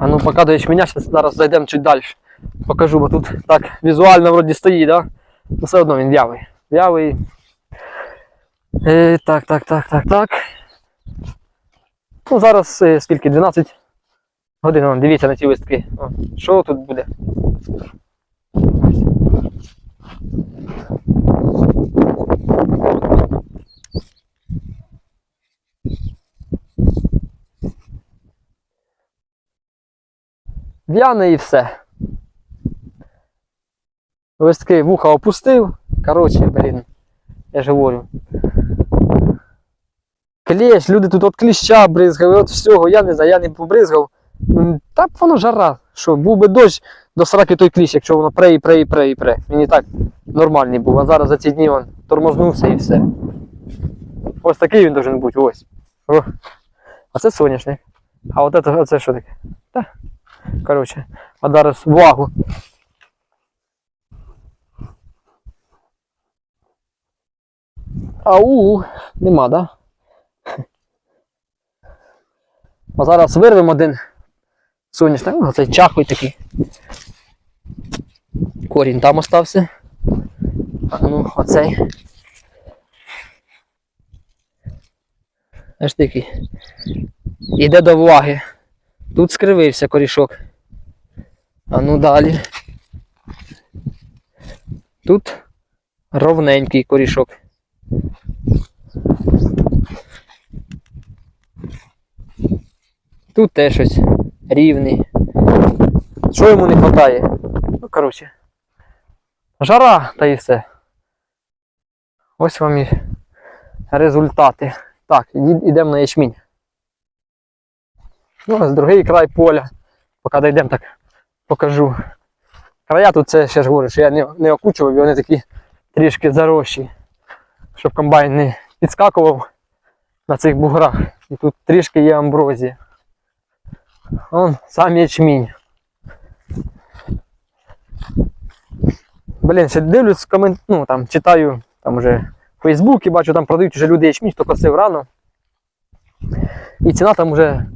А ну поки до ячменя, зараз зайдемо чуть далі. Покажу, бо тут так візуально вроді стоїть, да? Ну все одно він в'явий. В'явий. Е, так, так, так, так, так. Ну зараз е, скільки? 12 годин. Вон, дивіться на ці листки. Що тут буде? В'яне і все. Листки вуха опустив. Коротше, блін. Я ж говорю. Клещ, люди тут от кліща бризгали, от всього, я не знаю, я не побризгав. М, Та воно жара. Що, був би дощ до сраки той кліщ, якщо воно пре і пре і пре і пре. Він так нормальний був, а зараз за ці дні він тормознувся і все. Ось такий він должен бути, ось. О. А це соняшник. А от це, оце що таке? Та. Коротше, а зараз влагу. Ау, нема, да? А зараз вирвемо один соняшник, ну, оцей чахлий такий. Корінь там остався. А ну, оцей. Аж такий. Іде до влаги. Тут скривився корішок. А ну далі. Тут ровненький корішок. Тут теж щось рівний. Що йому не вистачає? Ну, коротше. Жара та і все. Ось вам і результати. Так, йдемо на ячмінь. Ну, ось другий край поля. Поки дійдемо, так покажу. Края тут це ще ж говорю, що я не, не окучував, і вони такі трішки зарощі, щоб комбайн не підскакував на цих буграх. І тут трішки є амброзія. Вон сам ячмінь. Блін, ще дивлюсь комент, ну там читаю там вже в Фейсбуці, бачу, там продають вже люди ячмінь, хто косив рано. І ціна там вже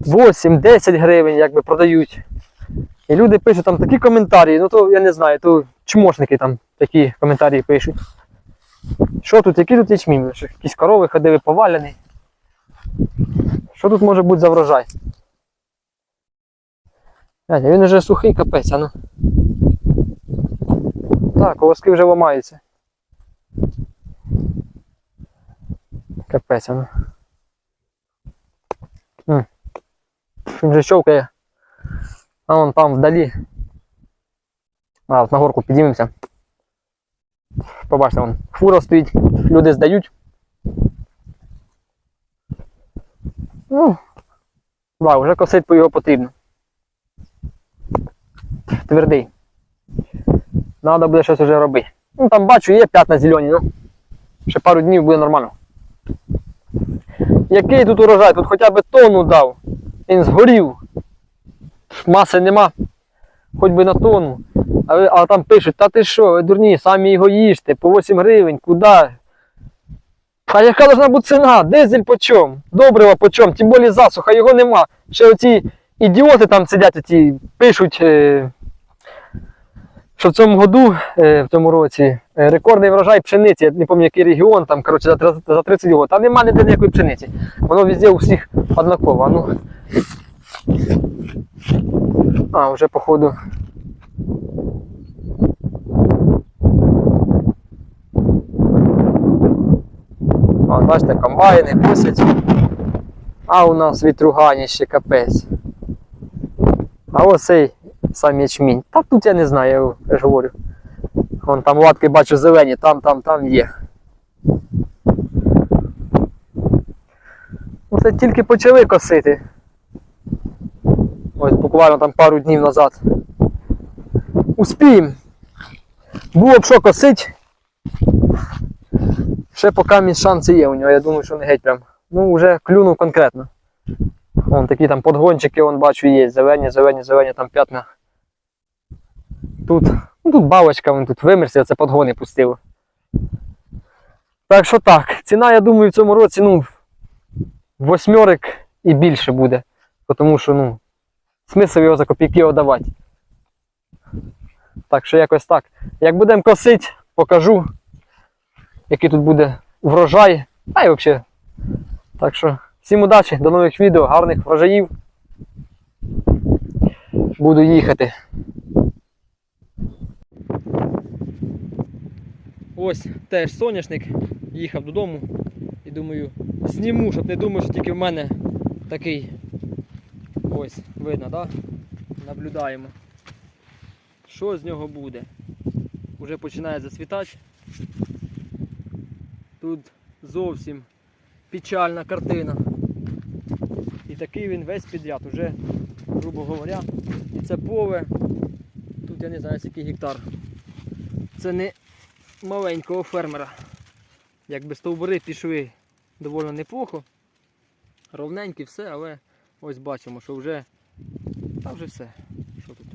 8-10 гривень якби продають. І люди пишуть там такі коментарі, ну то я не знаю, то чмошники там такі коментарі пишуть. Що тут, який тут ячмінь? Якісь корови ходили поваляні. Що тут може бути за врожай? Гляньте, він вже сухий капець, а ну. Так, колоски вже ламаються. Капець, а ну. Він вже. А вон там вдалі. А, от на горку підіймемося. Побачите, вон фура стоїть, люди здають. Ну, да, вже косить його потрібно. Твердий. Надо буде щось вже робити. Ну там бачу, є п'ятна зелені, ну. Ще пару днів буде нормально. Який тут урожай? Тут хоча б тонну дав. Він згорів. Маси нема. Хоч би на тонну. А, а там пишуть, та ти що, ви дурні, самі його їжте, по 8 гривень, куди? А яка должна бути ціна? Дизель по чому? Добрива по чому? Тим більше засуха, його нема. Ще оці ідіоти там сидять, оці, пишуть, е, що в цьому году, е, в цьому році, е, рекордний врожай пшениці, я не пам'ятаю, який регіон, там, коротше, за 30, за 30 років. Там нема ніде ніякої пшениці. Воно везде у всіх однаково. Ну. А, вже походу. О, бачите, комбайни косять. А у нас вітруганіще капець. А ось цей сам ячмінь. Та тут я не знаю, я ж говорю. Вон там латки бачу зелені, там, там, там є. Це тільки почали косити. Ось буквально там пару днів назад. Успіємо. Було б що косить. Ще поки шанси є у нього, я думаю, що не геть прям. Ну, вже клюнув конкретно. Вон такі там подгончики, вон бачу, є. Зелені, зелені, зелені, там п'ятна. Тут, ну тут бабочка, вон тут вимерся, це подгони пустило. Так що так, ціна, я думаю, в цьому році, ну, восьмерик і більше буде. Тому що, ну, смисл його за копійки отдавати. Так що якось так. Як будемо косити, покажу, який тут буде врожай. Та й взагалі. Так що, всім удачі, до нових відео, гарних врожаїв. Буду їхати. Ось теж соняшник. Їхав додому і думаю, зніму, щоб не думав, що тільки в мене такий. Ось, видно, так? Наблюдаємо. Що з нього буде? Уже починає засвітати. Тут зовсім печальна картина. І такий він весь підряд, уже, грубо говоря. І це поле. Тут я не знаю, який гектар. Це не маленького фермера. Якби стовбури пішли доволі неплохо. Ровненькі все, але ось бачимо, що вже. Та вже все. Що тут?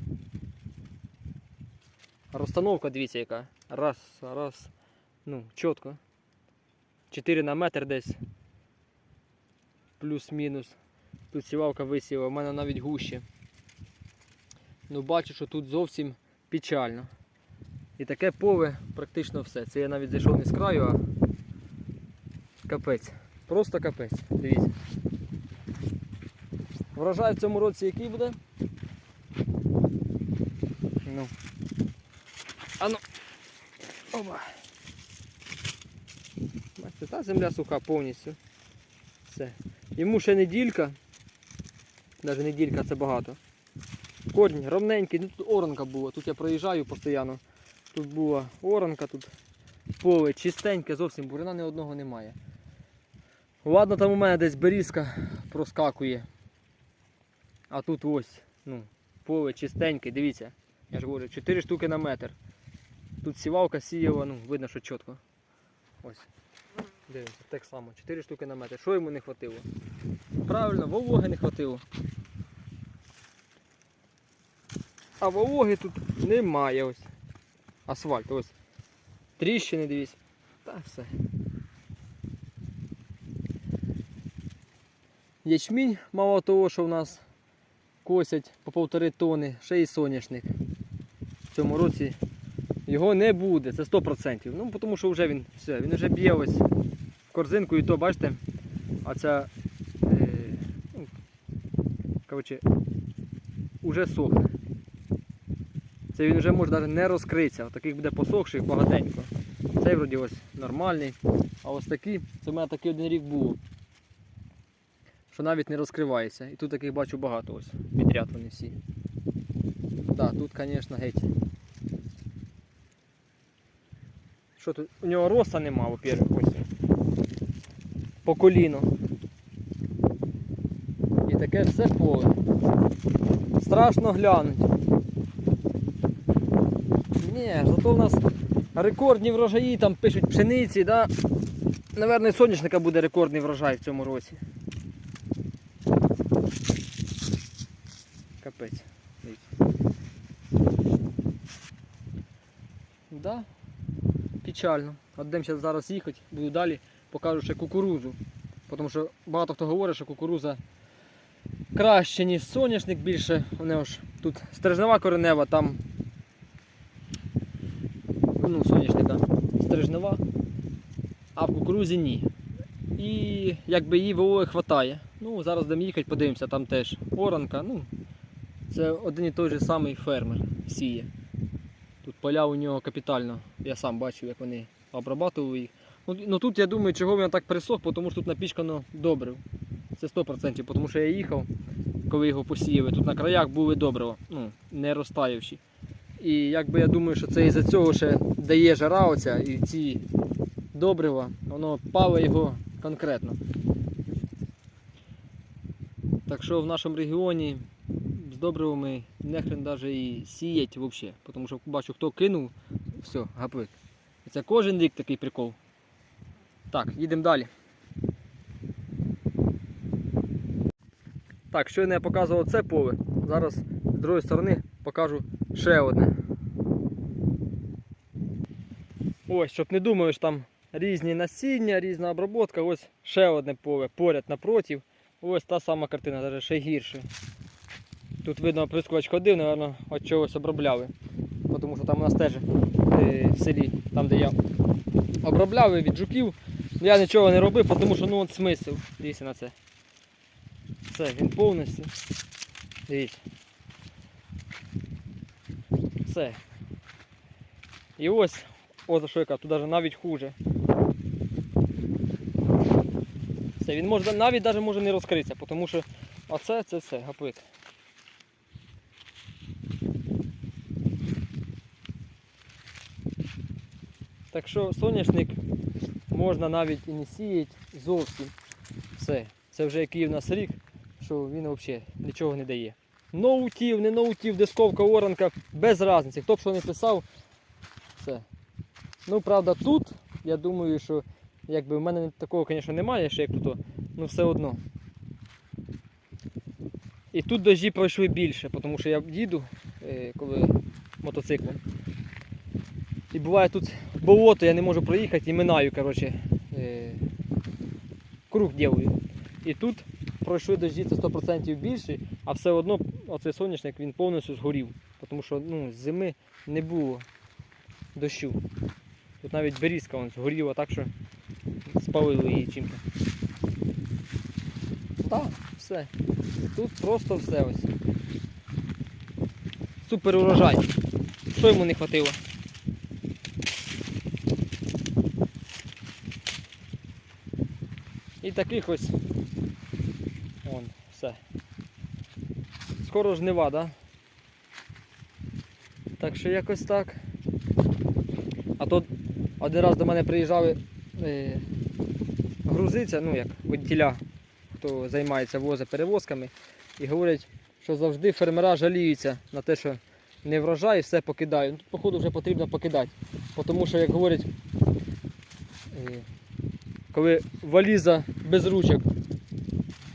Розстановка, дивіться яка. Раз, раз. Ну, чітко. 4 на метр десь. Плюс-мінус. Тут сівалка висіла, у мене навіть гуще. Ну бачу, що тут зовсім печально. І таке поле практично все. Це я навіть зайшов не з краю, а капець. Просто капець. Дивіться. Врожай в цьому році який буде? Ну. А ну. Опа. Бачите, та земля суха повністю. Все. Йому ще неділька. Навіть неділька це багато. Корінь ровненький, ну тут оранка була. Тут я проїжджаю постійно. Тут була оранка, тут поле чистеньке, зовсім бурина ні одного немає. Ладно, там у мене десь берізка проскакує. А тут ось, ну, поле чистеньке, дивіться. Я ж говорю, 4 штуки на метр. Тут сівалка сіяла, ну, видно, що чітко. Ось. Дивимося, так само, 4 штуки на метр. Що йому не хватило? Правильно, вологи не хватило. А вологи тут немає ось. Асфальт, ось. Тріщини, дивіться. Та все. Ячмінь, мало того, що в нас косять по полтори тони, ще й соняшник. В цьому році його не буде, це 100%. Ну, тому що вже він все, він вже б'є ось в корзинку і то, бачите, а ця, е, ну, коротше, уже сохне. Це він вже може навіть не розкритися. Таких буде посохших багатенько. Цей вроді ось нормальний. А ось такі, це в мене такий один рік був. Що навіть не розкривається. І тут таких бачу багато ось. Підряд вони всі. Так, тут, звісно, геть. Що тут? У нього роста нема, во-первых, ось. По коліно. І таке все поле. Страшно глянуть. Ні, зато в нас рекордні врожаї, там пишуть пшениці, да? Наверное, соняшника буде рекордний врожай в цьому році. Капець. Дивіться. Да, печально. От будемо зараз їхати, буду далі, покажу ще кукурузу. Тому що багато хто говорить, що кукуруза краще, ніж соняшник більше. Вони ж тут стрижнева коренева, там ну, соняшника стрижнева, а в кукурузі ні. І якби її вологи хватає. Ну, зараз будемо їхати, подивимося, там теж оранка. Ну, це один і той же самий фермер сіє. Поля у нього капітально. Я сам бачив, як вони обрабатували їх. Ну, ну тут я думаю, чого він так присох, тому що тут напічкано добрив. Це 100%, тому що я їхав, коли його посіяли. Тут на краях були добрива, ну, не розтаявші. І якби я думаю, що це із-за цього ще дає жара оця і ці добрива, воно пале його конкретно. Так що в нашому регіоні добривами нехрен навіть і сіять взагалі. Тому що бачу, хто кинув, все, гаплик. Це кожен рік такий прикол. Так, їдемо далі. Так, щойно я показував це поле. Зараз з другої сторони покажу ще одне. Ось, щоб не думали, що там різні насіння, різна обробка. Ось ще одне поле поряд напротив. Ось та сама картина, навіть ще гірше. Тут видно, оприскувач ходив, напевно, від чогось обробляли. Тому що там у нас теж е, в селі, там де я обробляв від жуків. Я нічого не робив, тому що ну от смисл. Дивіться на це. Все, він повністю. Дивіться. Все. І ось, ось за що я кажу, тут навіть хуже. Все, він може навіть навіть може не розкритися, тому що оце це все, гапит. Так що соняшник можна навіть і не сіяти зовсім. Все. Це вже який в нас рік, що він взагалі нічого не дає. Ноутів, не ноутів, дисковка, оранка, без різниці. Хто б що не писав, все. Ну, правда, тут, я думаю, що якби в мене такого, звісно, немає, ще як тут, ну все одно. І тут дощі пройшли більше, тому що я їду, е, коли мотоциклом. І буває тут болото, я не можу проїхати і минаю, коротше, е, круг ділаю. І тут пройшли дощі це 100% більше, а все одно оцей соняшник він повністю згорів. Тому що ну, з зими не було дощу. Тут навіть берізка вон згоріла так, що спалили її чим-то. Так, все. Тут просто все ось. Супер урожай. Що йому не хватило? Таких ось. Вон, все. Скоро жнива, да? Так що якось так. А то один раз до мене приїжджали е, грузиться, ну як водітеля, хто займається воза-перевозками, і говорять, що завжди фермера жаліються на те, що не врожай і все покидаю. Ну, Тут, походу, вже потрібно покидати. Тому що, як говорять, е, коли валіза без ручок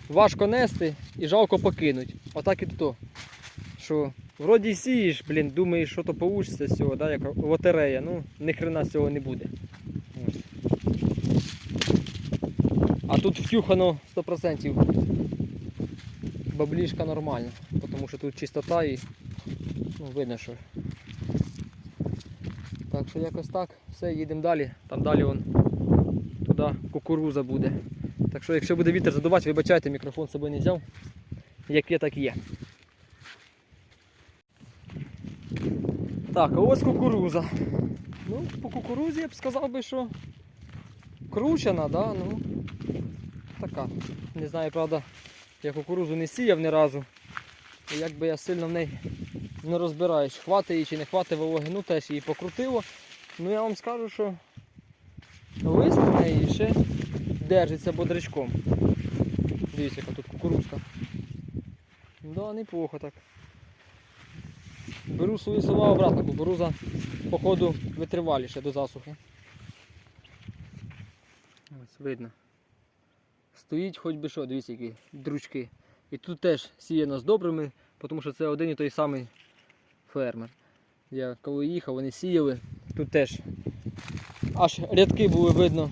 важко нести і жалко покинуть. Отак і то. Що вроді сієш, блін, думаєш, що то получиться з цього, да, як лотерея. Ну, ні хрена з цього не буде. А тут втюхано 100%. Баблішка нормальна, тому що тут чистота і ну, видно, що. Так що якось так. Все, їдемо далі. Там далі вон туди кукуруза буде. Так що якщо буде вітер задувати, вибачайте, мікрофон з собою не взяв. Як є, так є. Так, а ось кукуруза. Ну, по кукурузі я б сказав би, що кручена, да? ну така. Не знаю, правда, я кукурузу не сіяв ні разу. І як би я сильно в неї не розбираюсь, хватить її чи не хватить вологи, ну теж її покрутило. Ну я вам скажу, що лист в неї ще держиться бодрячком. Дивіться, яка тут кукурузка. Да, неплохо так. Беру свої слова обратно, кукуруза, походу, витриваліше до засухи. Ось видно. Стоїть хоч би що, дивіться, які дручки. І тут теж сіяно з добрими, тому що це один і той самий фермер. Я коли їхав, вони сіяли, тут теж аж рядки були видно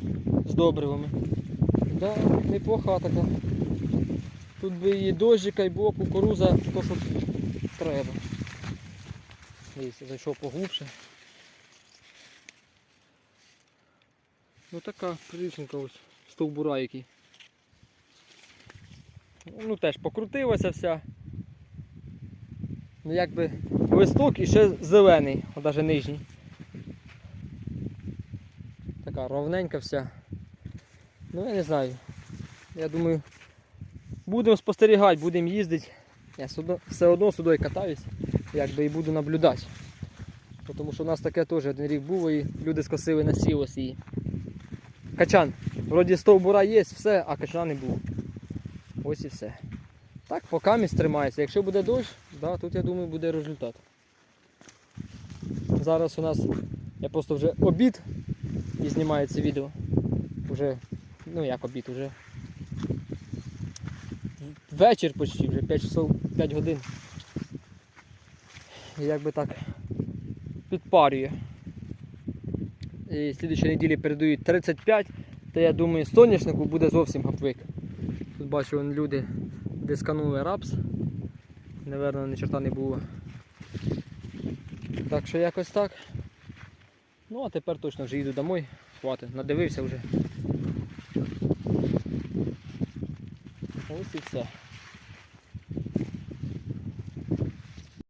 з добривами. Да, неплоха така. Тут би і дощика, і була кукуруза, то що треба. Дивіться, зайшов поглубше. Ну така приличненька ось стовбура який. Ну теж покрутилася вся. Ну якби листок і ще зелений, навіть нижній. Така ровненька вся. Ну я не знаю. Я думаю, будемо спостерігати, будемо їздити. Я все одно сюди катаюсь, якби і буду наблюдати. Тому що у нас таке теж один рік було і люди скосили на сілос її. Качан. Вроді стовбура є, все, а качана не було. Ось і все. Так, поки місць тримається. Якщо буде дощ, да, тут я думаю буде результат. Зараз у нас я просто вже обід і знімаю це відео. Уже, ну як обід, уже вечір почти, вже 5 часов 5 годин. І якби так підпарює. І слідчої неділі передають 35, то я думаю соняшнику буде зовсім гапвик. Тут бачу вон люди дисканули рапс. Наверно, ні чорта не було. Так що якось так. Ну а тепер точно вже їду домой. Хватить, надивився вже. Ось і все.